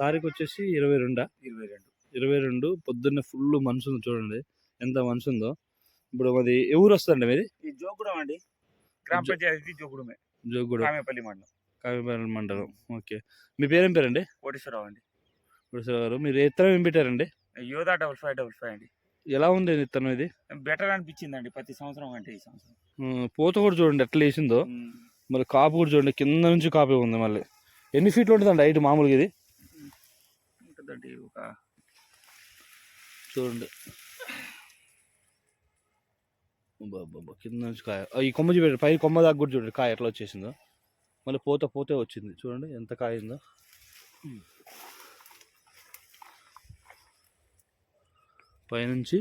తారీఖు వచ్చేసి ఇరవై రెండా ఇరవై రెండు ఇరవై రెండు పొద్దున్నే ఫుల్ మనసు ఉంది చూడండి ఎంత మనసు ఉందో ఇప్పుడు అది ఎవరు వస్తుందండి మీది? ఈ జోగుడం అండి. గ్రామ పంచాయతీ జోగుడమే. జోగుడు. కామేపల్లి మండలం. కావిపల్లి మండలం. ఓకే. మీ పేరేం పేరండి? కోటేశ్వరరావు అండి. గారు మీరు ఎత్తనం ఏం పెట్టారండి? యోధా డబల్ ఫైవ్ డబల్ ఫైవ్ అండి. ఎలా ఉంది విత్తనం ఇది? బెటర్ అనిపించిందండి ప్రతి సంవత్సరం అంటే ఈ సంవత్సరం. పూత కూడా చూడండి ఎట్లా వేసిందో. మరి కాపు కూడా చూడండి కింద నుంచి కాపే ఉంది మళ్ళీ. ఎన్ని ఫీట్లు ఉంటుందండి హైట్ మామూలుగా ఇది? ఉంటుందండి ఒక చూడండి. అబ్బా, కింద నుంచి కాయ. ఈ కొమ్మ చూడండి పై కొమ్మ దాకా కూడా చూడండి కాయ ఎట్లా వచ్చేసిందో. మళ్ళీ పోత పోతే వచ్చింది. చూడండి ఎంత కాయ ఉందో. పైనుంచి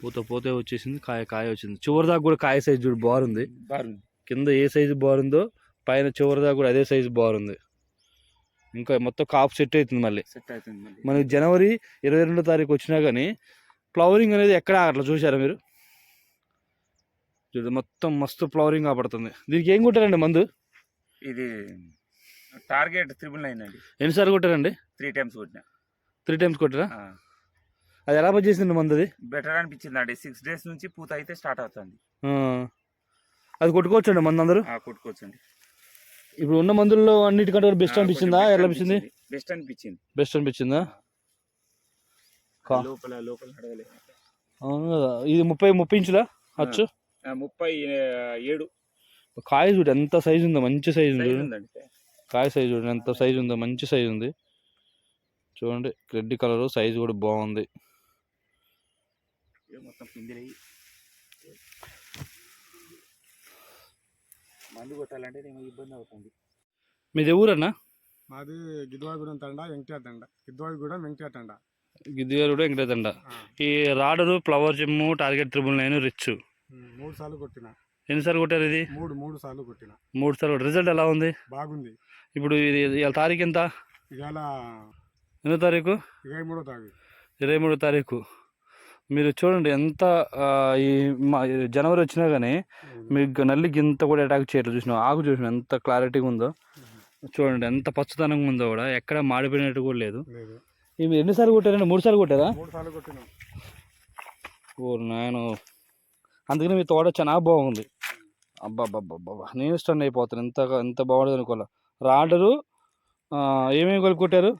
పూత పోతే వచ్చేసింది కాయ కాయ వచ్చింది. చివరి దాకా కూడా కాయ సైజు చూడు బాగుంది. బాగుంది. కింద ఏ సైజు బాగుందో పైన చివరి దాకా కూడా అదే సైజు బాగుంది. ఇంకా మొత్తం కాపు సెట్ అవుతుంది మళ్ళీ. సెట్ అవుతుంది మళ్ళీ. మనకి జనవరి ఇరవై రెండో తారీఖు వచ్చినా కానీ ఫ్లవరింగ్ అనేది ఎక్కడ అట్లా చూసారా మీరు? చూడు మొత్తం మస్తు ఫ్లవరింగ్ కాబడుతుంది దీనికి ఏం కొట్టారండి మందు? ఇది టార్గెట్ త్రిబుల్ నైన్ అండి. ఎన్నిసార్లు కొట్టారండి? త్రీ టైమ్స్ కొట్టిన. త్రీ టైమ్స్ కొట్టారా? అది ఎలా పనిచేసింది మందు అది? బెటర్ అనిపించింది అండి సిక్స్ డేస్ నుంచి పూత అయితే స్టార్ట్ అవుతుంది. అది కొట్టుకోవచ్చండి మందు అందరూ? కొట్టుకోవచ్చండి. ఇప్పుడు ఉన్న మందుల్లో అన్నిటికంటే బెస్ట్ అనిపించిందా? ఎలా అనిపించింది? బెస్ట్ అనిపించింది. బెస్ట్ అనిపించిందా. లోపల లోపల అవును కదా. ఇది ముప్పై ముప్పై ఇంచులా? అచ్చు? ముప్పై ఏడు. కాయ చూడు ఎంత సైజు ఉందో మంచి సైజు ఉంది. కాయ సైజు చూడండి ఎంత సైజు ఉందో మంచి సైజు ఉంది. చూడండి రెడ్ కలర్ సైజు కూడా బాగుంది. మొత్తం మందు కొట్టాలంటే నేను ఇబ్బంది అవుతుంది. మీది ఊరన్నా మాది గిద్వాయిగూడెం తండ వెంకటేర తండ. గిద్వాయిగూడెం వెంకటేర తండ. గిద్దిగారు కూడా వెంకటేతండ ఆ, ఈ రాడరు flower gym target triple nine reach. మూడు సార్లు కొట్టిన. ఎన్నిసార్లు కొట్టారు ఇది? మూడు మూడు సార్లు కొట్టిన. మూడు సార్లు. రిజల్ట్ ఎలా ఉంది? బాగుంది. ఇప్పుడు ఇది ఇవాళ తారీఖు ఎంత? ఇవాళ ఎన్నో తారీఖు? ఇరవై మూడో తారీఖు. ఇరవై మూడో తారీఖు. మీరు చూడండి ఎంత ఈ జనవరి వచ్చినా కానీ మీకు నల్లికి ఇంత కూడా అటాక్ చేయట్లేదు. చూసిన ఆకు చూసిన ఎంత క్లారిటీగా ఉందో. చూడండి ఎంత పచ్చదనంగా ఉందో కూడా. ఎక్కడ మాడిపోయినట్టు కూడా లేదు. ఇవి ఎన్నిసార్లు కొట్టారండి మూడు సార్లు కొట్టారా? మూడు సార్లు కొట్టిన. ఓ నేను అందుకని మీ తోట చాలా బాగుంది. అబ్బాబ్బాబ్బా నేను స్టన్ అయిపోతాను. ఎంత ఎంత బాగుండదు అనుకోలే రాడరు ఏమేమి కలిపి